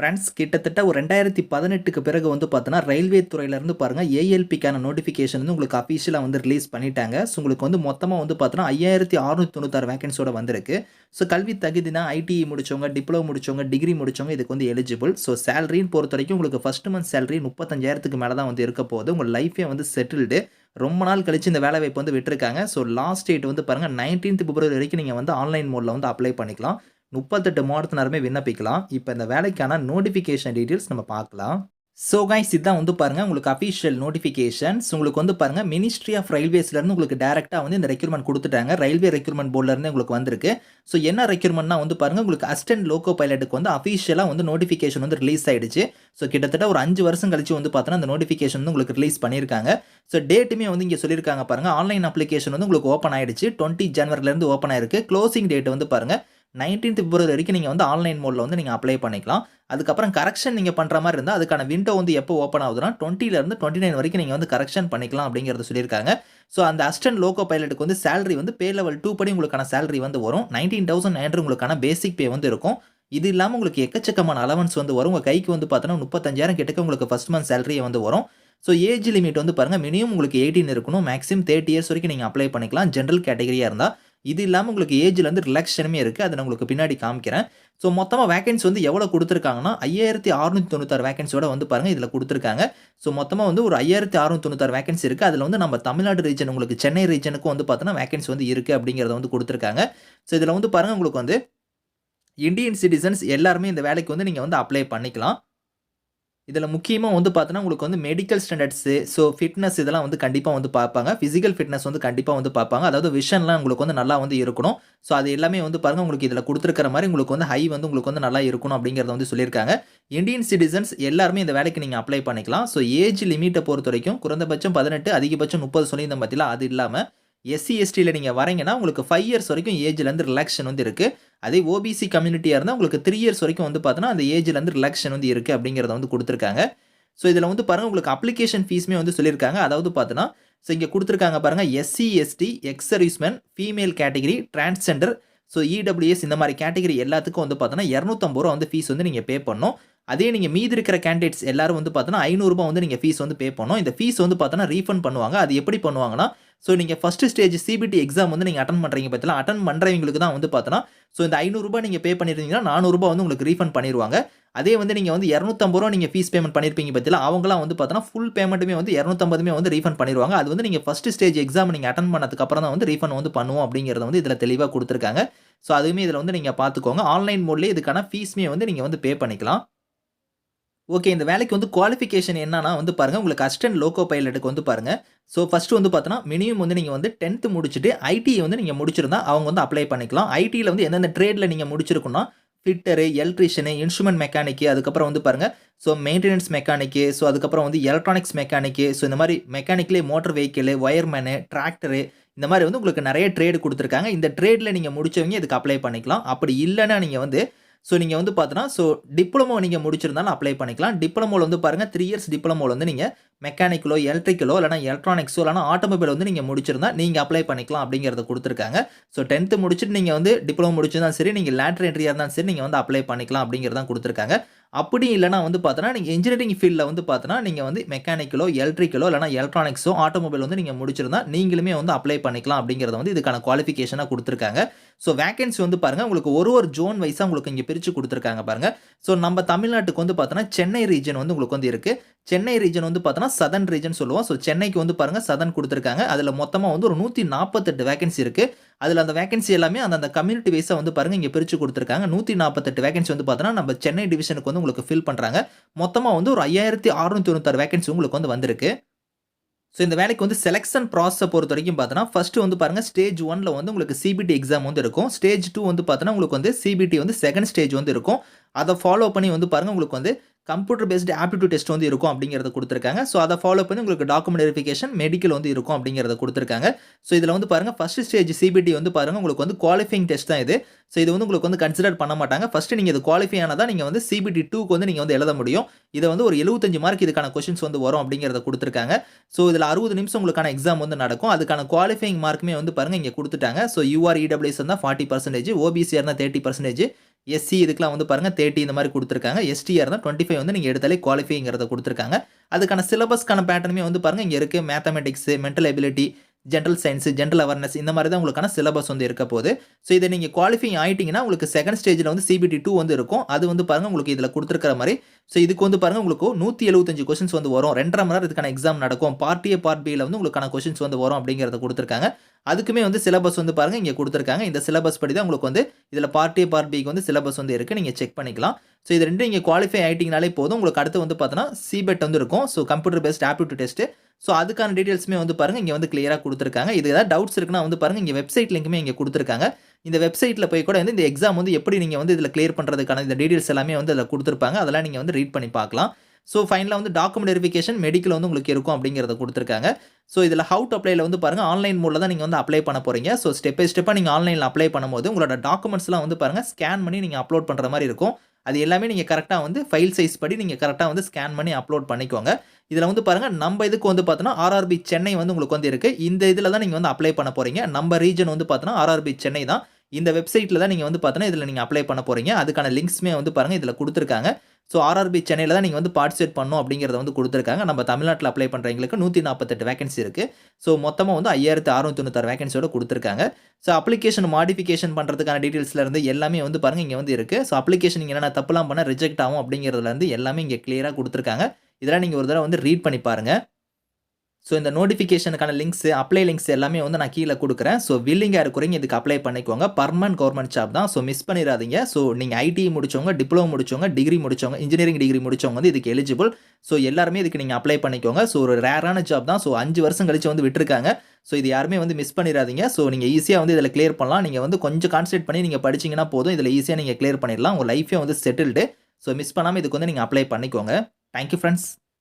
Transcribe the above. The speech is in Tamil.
ஃப்ரெண்ட்ஸ் கிட்டத்தட்ட ஒரு ரெண்டாயிரத்தி பதினெட்டுக்கு பிறகு வந்து பார்த்தோன்னா ரயில்வே துறையிலேருந்து பாருங்கள் ஏஎல்பிக்கான நோட்டிஃபிகேஷன் வந்து உங்களுக்கு அஃபிஷியலாக வந்து ரிலீஸ் பண்ணிட்டாங்க. ஸோ உங்களுக்கு வந்து மொத்தமாக வந்து பார்த்தோன்னா ஐயாயிரத்தி அறுநூத்தி தொண்ணூத்தாறு வேகன்ஸோட வந்திருக்கு. ஸோ கல்வி தகுதினா ஐடிஇ முடிச்சவங்க டிப்ளமோ முடிச்சவங்க டிகிரி முடிச்சவங்க இதுக்கு வந்து எலிஜிபிள் ஸோ சேலரின்னு பொறுத்த வரைக்கும் உங்களுக்கு ஃபஸ்ட் மந்த் சேலரி முப்பத்தஞ்சாயிரத்துக்கு மேலே தான் வந்து இருக்க போகுது. உங்கள் லைஃபே வந்து செட்டில்டு ரொம்ப நாள் கழிச்சு இந்த வேலை வாய்ப்பு வந்து விட்டுருக்காங்க. ஸோ லாஸ்ட் டேட் வந்து பாருங்கள் நைன்டீன்த் பிப்ரவரி வரைக்கும் நீங்கள் வந்து ஆன்லைன் மோடில் வந்து அப்ளை பண்ணிக்கலாம். முப்பத்தெட்டு மாவட்டத்தினருமே விண்ணப்பிக்கலாம். இப்போ இந்த வேலைக்கான நோட்டிஃபிகேஷன் டீட்டெயில்ஸ் நம்ம பார்க்கலாம். ஸோ கைஸ் இதுதான் வந்து பாருங்கள் உங்களுக்கு அஃபிஷியல் நோட்டிஃபிகேஷன்ஸ் உங்களுக்கு வந்து பாருங்கள் மினிஸ்ட்ரி ஆஃப் ரயில்வேஸ்லேருந்து உங்களுக்கு டேரெக்டாக வந்து இந்த ரெக்யூர்மெண்ட் கொடுத்துட்டாங்க. ரயில்வே ரெக்யூர்மெண்ட் போர்ட்லேருந்து உங்களுக்கு வந்திருக்கு. ஸோ என்ன ரெக்யூர்மெண்ட்னா வந்து பாருங்கள் உங்களுக்கு அசிஸ்டன்ட் லோகோ பைலட்டுக்கு வந்து அஃபிஷியலாக வந்து நோட்டிஃபிகேஷன் வந்து ரிலீஸ் ஆயிடுச்சு. ஸோ கிட்டத்தட்ட ஒரு அஞ்சு வருஷம் கழிச்சு வந்து பார்த்தோன்னா அந்த நோட்டிஃபிகேஷன் வந்து உங்களுக்கு ரிலீஸ் பண்ணியிருக்காங்க. ஸோ டேட்டுமே வந்து இங்கே சொல்லியிருக்காங்க பாருங்கள் ஆன்லைன் அப்ளிகேஷன் வந்து உங்களுக்கு ஓப்பன் ஆயிடுச்சு. டுவெண்ட்டி ஜனவரிலேருந்து ஓப்பன் ஆயிருக்கு. க்ளோசிங் டேட் வந்து பாருங்கள் நைன்டீன்த் பிப்ரவரி வரைக்கும் நீங்கள் வந்து ஆன்லைன் மோடில் வந்து நீங்கள் அப்ளை பண்ணிக்கலாம். அதுக்கப்புறம் கரெக்ஷன் நீங்கள் பண்ணுற மாதிரி இருந்தால் அதுக்கான விண்டோ வந்து எப்போ ஓப்பன் ஆகுதுன்னா டுவெண்ட்டிலேருந்து டுவெண்ட்டி நைன் வரைக்கும் நீங்கள் வந்து கரெக்ஷன் பண்ணிக்கலாம் அப்படிங்கிறத சொல்லியிருக்காங்க. ஸோ அந்த அஸ்டன் லோக்கோ பைலட்டுக்கு வந்து சேலரி வந்து பே லெவல் டூ படி உங்களுக்கான சேலரி வந்து வரும். நைன்டீன் தௌசண்ட் நைன் உங்களுக்கான பேசிக் பே வந்து இருக்கும். இது இல்லாமல் உங்களுக்கு எக்கச்சக்கமான அலவன்ஸ் வந்து வரும். உங்கள் கைக்கு வந்து பார்த்தோன்னா முப்பத்தஞ்சாயிரம் கிட்டக்க உங்களுக்கு ஃபஸ்ட் மந்த் சேலரியை வந்து வரும். ஸோ ஏஜ் லிமிட் வந்து பாருங்கள் மினிமம் உங்களுக்கு எயிட்டீன் இருக்கணும். மேக்ஸிமம் தேர்ட்டி இயர்ஸ் வரைக்கும் நீங்கள் அப்ளை பண்ணிக்கலாம். ஜென்ரல் கேட்டகரியாக இருந்தால் இது இல்லாமல் உங்களுக்கு ஏஜில் வந்து ரிலாக்ஷனுமே இருக்குது அதை நான் உங்களுக்கு பின்னாடி காமிக்கிறேன். ஸோ மொத்தமாக வேகன்ஸ் வந்து எவ்வளோ கொடுத்துருக்காங்கன்னா ஐயாயிரத்தி அறுநூத்தி தொண்ணூத்தாறு வேகன்ஸோட வந்து பாருங்கள் இதில் கொடுத்துருக்காங்க. ஸோ மொத்தமாக வந்து ஒரு ஐயாயிரத்தி அறுநூத்தி தொண்ணூத்தாறு வேகன்ஸ் இருக்குது அதில் வந்து நம்ம தமிழ்நாடு ரீஜன் உங்களுக்கு சென்னை ரீஜனுக்கும் வந்து பார்த்தோன்னா வேகன்ஸ் வந்து இருக்குது அப்படிங்கிறத வந்து கொடுத்துருக்காங்க. ஸோ இதில் வந்து பாருங்கள் உங்களுக்கு வந்து இந்தியன் சிட்டிசன்ஸ் எல்லாருமே இந்த வேலைக்கு வந்து நீங்கள் வந்து அப்ளை பண்ணிக்கலாம். இதில் முக்கியமாக வந்து பார்த்தோன்னா உங்களுக்கு வந்து மெடிக்கல் ஸ்டாண்டர்ட்ஸு ஸோ ஃபிட்னஸ் இதெல்லாம் வந்து கண்டிப்பாக வந்து பார்ப்பாங்க ஃபிசிக்கல் ஃபிட்னஸ் வந்து கண்டிப்பாக வந்து பார்ப்பாங்க அதாவது விஷன்லாம் உங்களுக்கு வந்து நல்லா வந்து இருக்கணும். ஸோ அது எல்லாமே வந்து பாருங்கள் உங்களுக்கு இதில் கொடுத்துருக்கிற மாதிரி உங்களுக்கு வந்து ஹை வந்து உங்களுக்கு வந்து நல்லா இருக்கணும் அப்படிங்கிறத வந்து சொல்லியிருக்காங்க. இந்தியன் சிட்டிசன்ஸ் எல்லாருமே இந்த வேலைக்கு நீங்கள் அப்ளை பண்ணிக்கலாம். ஸோ ஏஜ் லிமிட்டை பொறுத்த வரைக்கும் குறைந்தபட்சம் பதினெட்டு அதிகபட்சம் முப்பது சொல்லியிருந்த பார்த்தீங்களா அது இல்லாமல் எஸ்சி எஸ்டியில் நீங்கள் வரீங்கன்னா உங்களுக்கு ஃபைவ் இயர்ஸ் வரைக்கும் ஏஜ்லேருந்து ரிலாக்ஷன் வந்து இருக்குது அதே ஓபிசி கம்யூனிட்டியாக இருந்தால் உங்களுக்கு த்ரீ இயர்ஸ் வரைக்கும் வந்து பார்த்தோன்னா அந்த ஏஜ்லேருந்து ரிலாக்ஷன் வந்து இருக்குது அப்படிங்கிறத வந்து கொடுத்துருக்காங்க. ஸோ இதில் வந்து பாருங்கள் உங்களுக்கு அப்ளிகேஷன் ஃபீஸுமே வந்து சொல்லியிருக்காங்க. அதாவது பார்த்தோன்னா ஸோ இங்கே கொடுத்துருக்காங்க பாருங்கள் SC ST ex serviceman female category transgender so EWS இந்த மாதிரி கேட்டகரி எல்லாத்துக்கும் வந்து பார்த்தோன்னா இரநூத்தம்பது ரூபா வந்து ஃபீஸ் வந்து நீங்கள் பே பண்ணணும். அதே நீங்கள் மீதி இருக்கிற கேண்டிடேட்ஸ் எல்லாரும் வந்து பார்த்தோன்னா ஐநூறுரூபா வந்து நீங்கள் ஃபீஸ் வந்து பே பண்ணணும். இந்த ஃபீஸ் வந்து பார்த்தோன்னா ரீஃபண்ட் பண்ணுவாங்க. அது எப்படி பண்ணுவாங்கன்னா ஸோ நீங்கள் ஃபஸ்ட்டு ஸ்டேஜ் சிபிடி எக்ஸாம் வந்து நீங்கள் அட்டன் பண்ணுறீங்க பார்த்தீங்களா அட்டன் பண்ணுறவங்களுக்கு தான் வந்து பார்த்தோன்னா ஸோ இந்த ஐநூறுரூபா நீங்கள் பே பண்ணியிருந்தீங்கன்னா நானூறுரூபா வந்து உங்களுக்கு ரீஃபண்ட் பண்ணிடுவாங்க அதே வந்து நீங்கள் வந்து இரநூத்தம்பது ரூபா நீங்கள் ஃபீஸ் பேமெண்ட் பண்ணியிருப்பீங்க பார்த்தீங்களா அவங்களாம் வந்து பார்த்தோன்னா ஃபுல் பேமெண்ட்டுமே வந்து இரநூத்தம்பதுமே வந்து ரீஃபண்ட் பண்ணிடுவாங்க அது வந்து நீங்கள் ஃபஸ்ட்டு ஸ்டேஜ் எக்ஸாம் நீங்கள் அட்டன் பண்ணதுக்கப்புறம் தான் வந்து ரீஃபண்ட் வந்து பண்ணுவோம் அப்படிங்கிறத வந்து இதில் தெளிவாக கொடுத்துருக்காங்க. ஸோ அதுவுமே இதில் வந்து நீங்கள் பார்த்துக்கோங்க ஆன்லைன் மோட்லேயே இதுக்கான ஃபீஸுமே வந்து நீங்கள் வந்து பே பண்ணிக்கலாம். ஓகே இந்த வேலைக்கு வந்து குவாலிஃபிகேஷன் என்னன்னா வந்து பாருங்கள் உங்களுக்கு அசிஸ்டன்ட் லோகோ பைலட்டுக்கு வந்து பாருங்கள் ஸோ ஃபஸ்ட்டு வந்து பார்த்தோன்னா மினிமம் வந்து நீங்கள் வந்து டென்த்து முடிச்சுட்டு ஐடியை வந்து நீங்கள் முடிச்சிருந்தா அவங்க வந்து அப்ளை பண்ணிக்கலாம். ஐடியில் வந்து எந்தெந்த ட்ரேடில் நீங்கள் முடிச்சிருக்கணும் ஃபிட்டரு எலக்ட்ரிஷியனு இன்ஸ்ட்ருமெண்ட் மெக்கானிக்கு அதுக்கப்புறம் வந்து பாருங்கள் ஸோ மெயின்டெனன்ஸ் மெக்கானிக்கு ஸோ அதுக்கப்புறம் வந்து எலக்ட்ரானிக்ஸ் மெக்கானிக்கு ஸோ இந்த மாதிரி மெக்கானிக்கலே மோட்டர் வெஹிக்கிள் ஒயர்மேனு டிராக்டரு இந்த மாதிரி வந்து உங்களுக்கு நிறைய ட்ரேடு கொடுத்துருக்காங்க. இந்த ட்ரேடில் நீங்கள் முடிச்சவங்க இதுக்கு அப்ளை பண்ணிக்கலாம். அப்படி இல்லைன்னா நீங்கள் வந்து ஸோ நீங்கள் வந்து பார்த்தோன்னா ஸோ டிப்ளமோ நீங்கள் முடிச்சிருந்தாலும் அப்ளை பண்ணிக்கலாம். டிப்ளமோவில் வந்து பாருங்கள் த்ரீ இயர்ஸ் டிப்ளமோவில் வந்து நீங்கள் மெக்கானிக்கலோ எலக்ட்ரிக்கலோ இல்லைனா எலக்ட்ரானிக்ஸோ இல்லைனா ஆட்டோமொபைல் வந்து நீங்கள் முடிச்சிருந்தா நீங்கள் அப்ளை பண்ணிக்கலாம் அப்படிங்கிறத கொடுத்துருக்காங்க. ஸோ டென்த்து முடிச்சுட்டு நீங்கள் வந்து டிப்ளமோ முடிச்சிருந்தாலும் சரி நீங்கள் லேட்டர் என்ட்ரியாக இருந்தாலும் சரி நீங்கள் வந்து அப்ளை பண்ணிக்கலாம் அப்படிங்கிறதான் கொடுத்துருக்காங்க. அப்படி இல்லைனா வந்து பார்த்தோன்னா நீங்கள் இன்ஜினியரிங் ஃபீல்டில் வந்து பார்த்தோன்னா நீங்கள் வந்து மெக்கானிக்கலோ எலக்ட்ரிக்கலோ இல்லைனா எலக்ட்ரானிக்ஸோ ஆட்டோமொபைல் வந்து நீங்கள் முடிச்சிருந்தா நீங்களுமே வந்து அப்ளை பண்ணிக்கலாம் அப்படிங்கிறத வந்து இதுக்கான குவாலிஃபிகேஷனாக கொடுத்துருக்காங்க. ஸோ வேகன்சி வந்து பாருங்கள் உங்களுக்கு ஒரு ஒரு ஜோன் வைஸாக உங்களுக்கு இங்கே பிரித்து கொடுத்துருக்காங்க பாருங்கள் ஸோ நம்ம தமிழ்நாட்டுக்கு வந்து பார்த்தோன்னா சென்னை ரீஜன் வந்து உங்களுக்கு வந்து இருக்குது சென்னை ரீஜன் வந்து பார்த்தோன்னா சதன் ரீஜன் சொல்லுவோம். ஸோ சென்னைக்கு வந்து பாருங்கள் சதன் கொடுத்துருக்காங்க. அதில் மொத்தமாக வந்து ஒரு நூற்றி நாற்பத்தெட்டு வேகன்சி இருக்குது அதில் அந்த வேகன்சி எல்லாமே அந்த கம்யூனிட்டி வைஸாக வந்து பாருங்கள் இங்கே பிரித்து கொடுத்துருக்காங்க. நூற்றி நாற்பத்தெட்டு வேகன்சி வந்து பார்த்தோன்னா நம்ம சென்னை டிவிஷனுக்கு வந்து உங்களுக்கு ஃபில் பண்ணுறாங்க மொத்தமாக வந்து ஒரு ஐயாயிரத்தி அறுநூத்தி தொண்ணூத்தாறு வேகன்சி உங்களுக்கு வந்து வந்திருக்கு. ஸோ இந்த வேலைக்கு வந்து செலெக்ஷன் ப்ராசஸை பொறுத்த வரைக்கும் பார்த்தோன்னா ஃபஸ்ட்டு வந்து பாருங்கள் ஸ்டேஜ் ஒனில் வந்து உங்களுக்கு சிபிடி எக்ஸாம் வந்து இருக்கும். ஸ்டேஜ் டூ வந்து பார்த்தோன்னா உங்களுக்கு வந்து சிபிடி வந்து செகண்ட் ஸ்டேஜ் வந்து இருக்கும். அதை ஃபாலோ பண்ணி வந்து பாருங்கள் உங்களுக்கு வந்து கம்ப்யூட்டர் பேஸ்டு ஆப்டிடியூட் டெஸ்ட் வந்து இருக்கும் அப்படிங்கிறத கொடுத்துருக்காங்க. ஸோ அதை ஃபாலோ பண்ணி உங்களுக்கு டாக்குமெண்ட் வெரிஃபிகேஷன் மெடிக்கல் வந்து இருக்கும் அப்படிங்கிறத கொடுத்துருக்காங்க. ஸோ இதில் வந்து பாருங்கள் ஃபஸ்ட் ஸ்டேஜ் சிபிடி வந்து பாருங்கள் உங்களுக்கு வந்து குவாலிஃபைங் டெஸ்ட் தான் இது. ஸோ இது வந்து உங்களுக்கு வந்து கன்சிடர் பண்ண மாட்டாங்க. ஃபஸ்ட்டு நீங்கள் இது குவாலிஃபை தான் நீங்கள் வந்து சிபிடி டூக்கு வந்து நீங்கள் வந்து எழுத முடியும். இதை வந்து ஒரு எழுபத்தஞ்சு மார்க் இதுக்கான கொஷின்ஸ் வந்து வரும் அப்படிங்கிறத கொடுத்துருக்காங்க. ஸோ இதில் அறுபது நிமிஷம் உங்களுக்கான எக்ஸாம் வந்து நடக்கும். அதுக்கான குவாலிஃபைங் மார்க்குமே வந்து பாருங்கள் இங்கே கொடுத்துட்டாங்க. ஸோ யூஆர் இடபிள்யூஎஸ் தான் ஃபார்ட்டி பர்சன்டேஜ் ஓபிசி இருந்தால் தேர்ட்டி பர்சன்டேஜ் எஸ்சி இதுக்கெலாம் வந்து பாருங்கள் தேர்ட்டி இந்த மாதிரி கொடுத்துருக்காங்க. எஸ்டிஆர் இருந்தால் டுவெண்ட்டி ஃபைவ் வந்து நீங்கள் எடுத்தாலே குவாலிஃபைங்கிறத கொடுத்துருக்காங்க. அதுக்கான சிலபஸ்க்கான பேட்டர்னுமே வந்து பாருங்கள் இங்கே இருக்குது mathematics mental ability general science general awareness இந்த மாதிரி தான் உங்களுக்கான சிலபஸ் வந்து இருக்க போகுது. ஸோ இதை நீங்கள் குவாலிஃபை ஆகிட்டிங்கன்னா உங்களுக்கு செகண்ட் ஸ்டேஜில் வந்து சிபிடி டூ வந்து இருக்கும். அது வந்து பாருங்கள் உங்களுக்கு இதில் கொடுத்துருக்கிற மாதிரி. ஸோ இதுக்கு வந்து பாருங்கள் உங்களுக்கு நூற்றி எழுபத்தஞ்சு கொஸ்டின்ஸ் வந்து வரும். ரெண்டரை மணி நேரம் இதுக்கான எக்ஸாம் நடக்கும். பார்ட் ஏ பார்ட் பியில் வந்து உங்களுக்கான கொஸ்டின்ஸ் வந்து வரும் அப்படிங்கிறத கொடுத்துருக்காங்க. அதுக்குமே வந்து சிலபஸ் வந்து பாருங்கள் இங்கே கொடுத்துருக்காங்க. இந்த சிலபஸ் படி தான் உங்களுக்கு வந்து இதில் பார்ட் ஏ பார்ட் பிக்கு வந்து சிலபஸ் வந்து இருக்குது நீங்கள் செக் பண்ணிக்கலாம். ஸோ இது ரெண்டும் நீங்கள் குவாலிஃபை ஆகிட்டிங்கனாலே போதும். உங்களுக்கு அடுத்து வந்து பார்த்தோன்னா சிபெட் வந்து இருக்கும். So computer based aptitude test so அதுக்கான டீட்டெயில்ஸுமே வந்து பாருங்கள் இங்கே வந்து கிளியராக கொடுத்துருக்காங்க. இது ஏதாவது டவுட்ஸ் இருக்குன்னா வந்து பாருங்கள் இங்கே வெப்சைட் லிங்க்குமே இங்கே கொடுத்துருக்காங்க. இந்த வெப்சைட்டில் போய் கூட வந்து இந்த எக்ஸாம் வந்து எப்படி நீங்கள் வந்து இதில் கிளியர் பண்ணுறதுக்கான இந்த டீட்டெயில்ஸ் எல்லாமே வந்து அதில் கொடுத்துருப்பாங்க. அதெல்லாம் நீங்கள் வந்து ரீட் பண்ணி பார்க்கலாம். ஸோ ஃபைனலாக வந்து டாக்குமெண்ட் வெரிஃபிகேஷன் மெடிக்கல் வந்து உங்களுக்கு இருக்கும் அப்படிங்கிறத கொடுத்துருக்காங்க. ஸோ இதில் ஹவு டு அப்ளைல வந்து பாருங்கள் ஆன்லைன் மூலில் தான் நீங்கள் வந்து அப்ளை பண்ண போகிறீங்க ஸோ ஸ்டெப் பை ஸ்டெப்பாக நீங்கள் ஆன்லைனில் அப்ளை பண்ணும்போது உங்களோட டாக்குமெண்ட்ஸ்லாம் வந்து பாருங்கள் ஸ்கேன் பண்ணி நீங்கள் அப்லோட் பண்ணுற மாதிரி இருக்கும். அது எல்லாமே நீங்கள் கரெக்டாக வந்து ஃபைல் சைஸ் படி நீங்கள் கரெக்டாக வந்து ஸ்கேன் பண்ணி அப்லோட் பண்ணிக்கோங்க. இதில் வந்து பாருங்கள் நம்ம இதுக்கு வந்து பார்த்தோன்னா ஆர்ஆர்பி சென்னை வந்து உங்களுக்கு வந்து இருக்குது இந்த இதில் தான் நீங்கள் வந்து அப்ளை பண்ண போகிறீங்க நம்ம ரீஜன் வந்து பார்த்தோன்னா ஆர்ஆர்பி சென்னை தான். இந்த வெப்சைட்டில் தான் நீங்கள் வந்து பார்த்தோன்னா இதில் நீங்கள் அப்ளை பண்ண போகிறீங்க அதுக்கான லிங்க்ஸுமே வந்து பாருங்கள் இதில் கொடுத்துருக்காங்க. ஸோ ஆர்ஆர்பி சென்னையில் தான் நீங்கள் வந்து பார்ட்டிசிபேட் பண்ணணும் அப்படிங்கிறத வந்து கொடுத்துருக்காங்க. நம்ம தமிழ்நாட்டில் அப்ளை பண்ணுறவங்களுக்கு நூற்றி நாற்பத்தெட்டு வேகன்சி இருக்குது ஸோ மொத்தமாக வந்து ஐயாயிரத்து அறுநூத்தி தொண்ணூத்தாறு வேகன்சியோட கொடுத்துருக்காங்க. ஸோ அப்ளிகேஷன் மாடிஃபிகேஷன் பண்ணுறதுக்கான டீட்டெயில்ஸ்லேருந்து எல்லாமே வந்து பாருங்கள் இங்கே வந்து இருக்குது ஸோ அப்ளிகேஷன் நீங்கள் என்னென்ன தப்புலாம் பண்ணால் ரிஜெக்ட் ஆகும் அப்படிங்கிறதுலேருந்து எல்லாமே இங்கே கிளியராக கொடுத்துருக்காங்க. இதெல்லாம் நீங்கள் ஒரு தடவை வந்து ரீட் பண்ணி பாருங்கள் ஸோ இந்த நோட்டிஃபிகேஷனுக்கான லிங்க்ஸ் அப்ளை லிங்க்ஸ் எல்லாமே வந்து நான் கீழே கொடுக்குறேன். ஸோ வில்லிங்காக இருக்கிறீங்க இதுக்கு அப்ளை பண்ணிக்கோங்க. பர்மனன்ட் கவர்மெண்ட் ஜாப் தான். ஸோ மிஸ் பண்ணிடாதீங்க. ஸோ நீங்கள் ஐடி முடிச்சவங்க டிப்ளமோ முடிச்சவங்க டிகிரி முடிச்சவங்க இன்ஜினியரிங் டிகிரி முடிச்சவங்க வந்து இதுக்கு எலிஜிபிள் ஸோ எல்லாருமே இதுக்கு நீங்கள் அப்ளை பண்ணிக்கோங்க. ஸோ ஒரு ரேரான ஜாப் தான். ஸோ அஞ்சு வருஷம் கழிச்சு வந்து விட்டுருக்காங்க. ஸோ இது யாருமே வந்து மிஸ் பண்ணிடாதீங்க. ஸோ நீங்கள் ஈஸியாக வந்து இதில் கிளியர் பண்ணலாம். நீங்கள் வந்து கொஞ்சம் கான்சன்ட்ரேட் பண்ணி நீங்கள் படிச்சிங்கன்னா போதும். இதில் ஈஸியாக நீங்கள் கிளியர் பண்ணிடலாம். உங்கள் லைஃபே வந்து செட்டில்டு ஸோ மிஸ் பண்ணாமல் இதுக்கு வந்து நீங்கள் அப்ளை பண்ணிக்கோங்க. Thank you friends